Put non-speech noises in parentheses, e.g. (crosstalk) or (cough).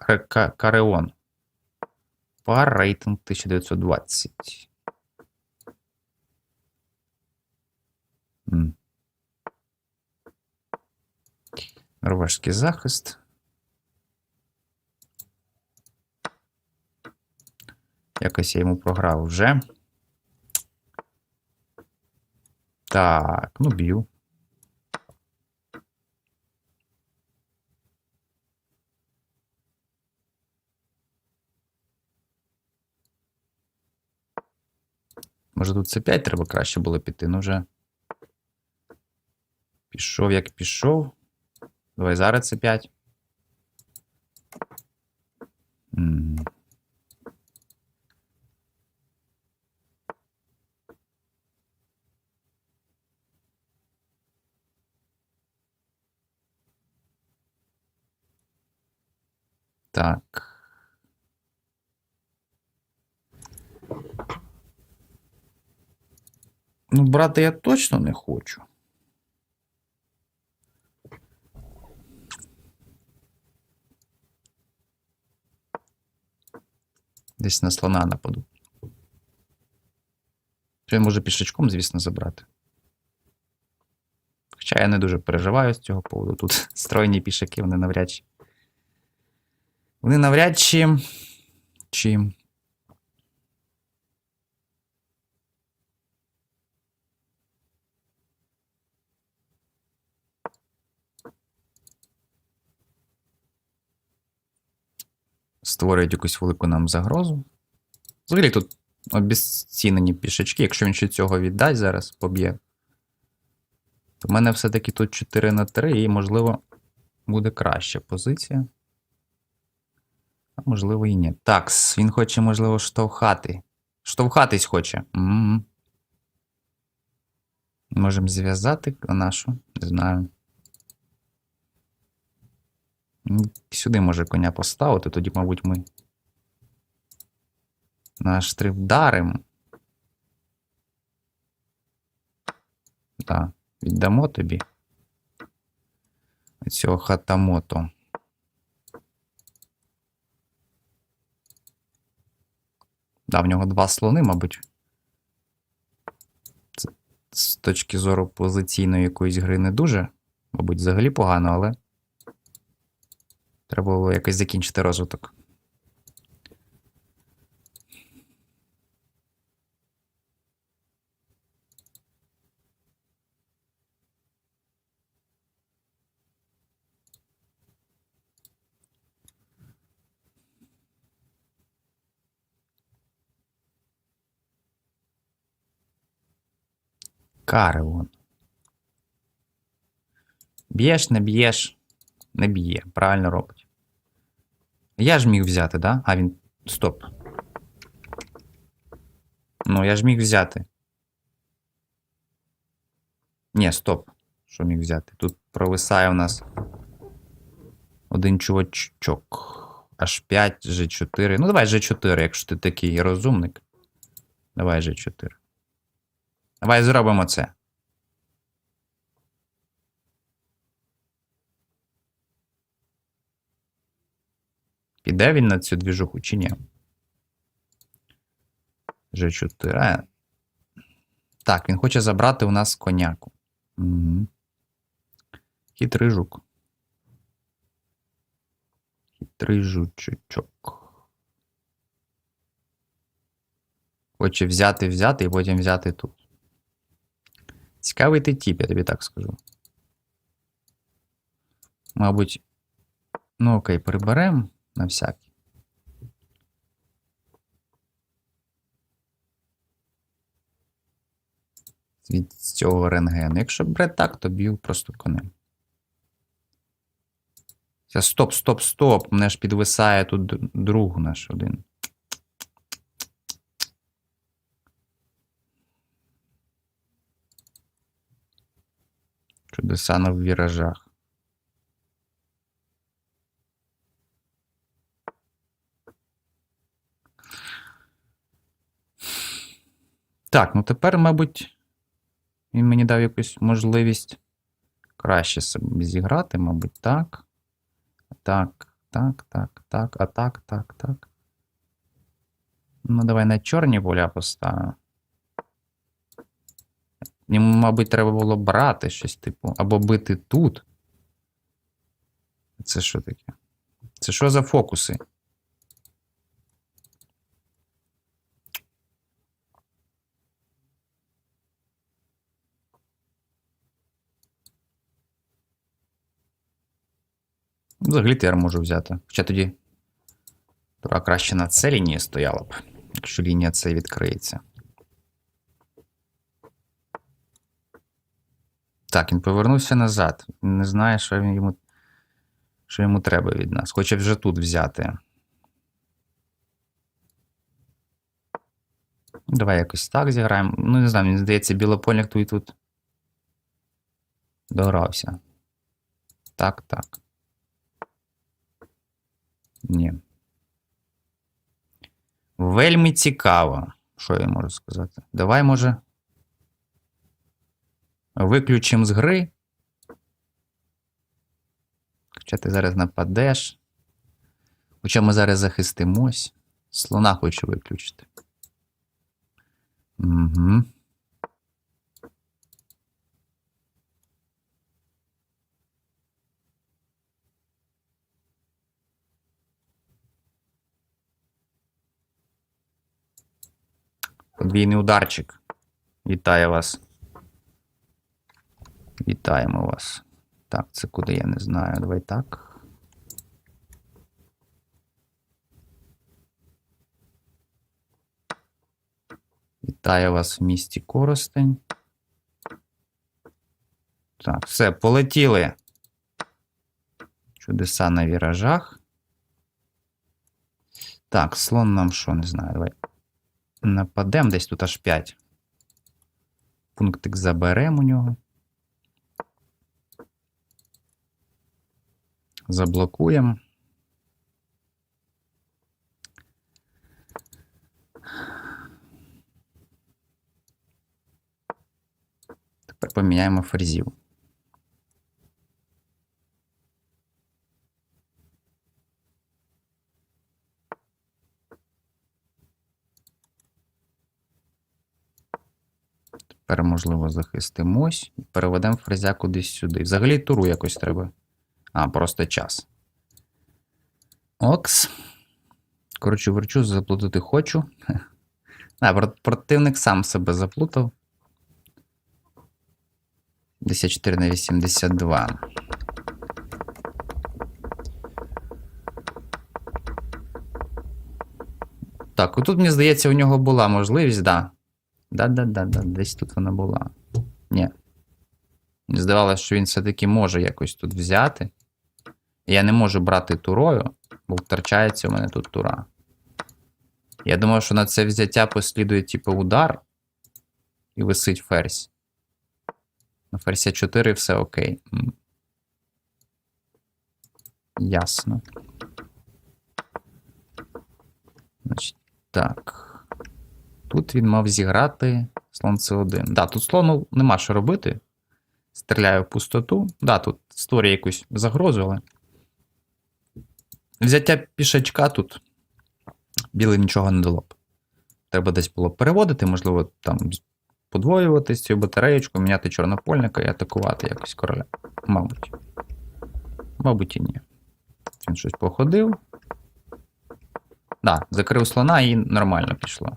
Каре- Кареон. Пар рейтинг 1920. М. Норвежський захист. Якось я йому програв вже. Так, ну б'ю. Може тут це 5 треба краще було піти, ну вже. Пішов, як пішов. Давай зараз це 5. Так. Ну, брати я точно не хочу. Десь на слона нападу. Чи він може пішечком, звісно, забрати. Хоча я не дуже переживаю з цього поводу. Тут (laughs) стройні пішаки, вони навряд чи. Вони навряд чи. Чи. Створюють якусь велику нам загрозу. Взагалі тут обезцінені пішечки, якщо він ще цього віддасть зараз, поб'є. То в мене все-таки тут 4 на 3, і, можливо, буде краща позиція. А можливо, і ні. Так, він хоче, можливо, штовхати. Штовхатись хоче. М-м. Можемо зв'язати нашу, не знаю. Сюди може коня поставити, тоді, мабуть, ми наш штрих вдаримо. Так, віддамо тобі. Цього хатамото. Да, в нього два слони, мабуть. Це з точки зору позиційної якоїсь гри не дуже. Мабуть, взагалі погано, але. Треба було якось закінчити розвиток. Кареон. Б'єш, не б'єш, не б'є. Правильно робить. Я ж міг взяти, да? А він. Стоп. Ну, я ж міг взяти. Ні, стоп. Що міг взяти? Тут провисає у нас один чувачок. Аж 5, G4. Ну, давай G4, якщо ти такий розумник. Давай G4. Давай зробимо це. Піде він на цю двіжуху чи ні? G4. Так, він хоче забрати у нас коняку. Угу. Хитрий жук. Хитрий жучучок. Хоче взяти, взяти і потім взяти тут. Цікавий ти тип, я тобі так скажу. Мабуть. Ну окей, приберемо на всякий. Від цього рентгену. Якщо бере так, то б'ю просто конем. Стоп, стоп, стоп. Мене ж підвисає тут д- друг наш один. Чудеса на віражах. Так, ну тепер, мабуть, він мені дав якусь можливість краще себе зіграти, мабуть, так. Так, так, так, так, а так, так, так. Ну, давай на чорні поля поставимо. Йому, мабуть, треба було брати щось, типу, або бити тут. Це що таке? Це що за фокуси? Взагалі я можу взяти. Хоча тоді тура краще на це лінії стояла б, якщо лінія це відкриється. Так, він повернувся назад. Не знає, що йому, що йому треба від нас. Хоче вже тут взяти. Давай якось так зіграємо. Ну, не знаю, мені здається, білопольник тут і тут догрався. Так, так. Ні. Вельми цікаво, що я можу сказати. Давай, може. Виключимо з гри. Хоча ти зараз нападеш. Хоча ми зараз захистимось. Слона хочу виключити. Угу. Подвійний ударчик. Вітаю вас. Вітаємо вас. Так, це куди я не знаю. Давай так. Вітаю вас в місті Коростень. Так, все, полетіли. Чудеса на віражах. Так, слон нам що, не знаю, давай. Нападемо десь тут аж 5. Пунктик заберемо у нього. Заблокуємо. Тепер поміняємо ферзів. Тепер, можливо, захистимось переведемо фрезя кудись сюди. Взагалі туру якось треба. А, просто час. Окс. Коротше, верчу, заплутати хочу. (laughs) А, противник сам себе заплутав. 54 на 82. Так, отут, мені здається, у нього була можливість, да. Да-да-да, десь тут вона була. Ні. Здавалося, що він все-таки може якось тут взяти. Я не можу брати турою, бо втрачається у мене тут тура. Я думав, що на це взяття послідує, типу, удар і висить ферзь. На ферзя 4 все окей. Ясно. Значить, так. Тут він мав зіграти слон С1. Да, тут слону нема що робити. Стріляю в пустоту. Да, тут створює якусь загрозу, але. Взяття пішачка тут білий нічого не дало б. Треба десь було переводити, можливо, там подвоювати цю батареєчку, міняти чорнопольника і атакувати якось короля. Мабуть. Мабуть, і ні. Він щось походив. Да, закрив слона і нормально пішло.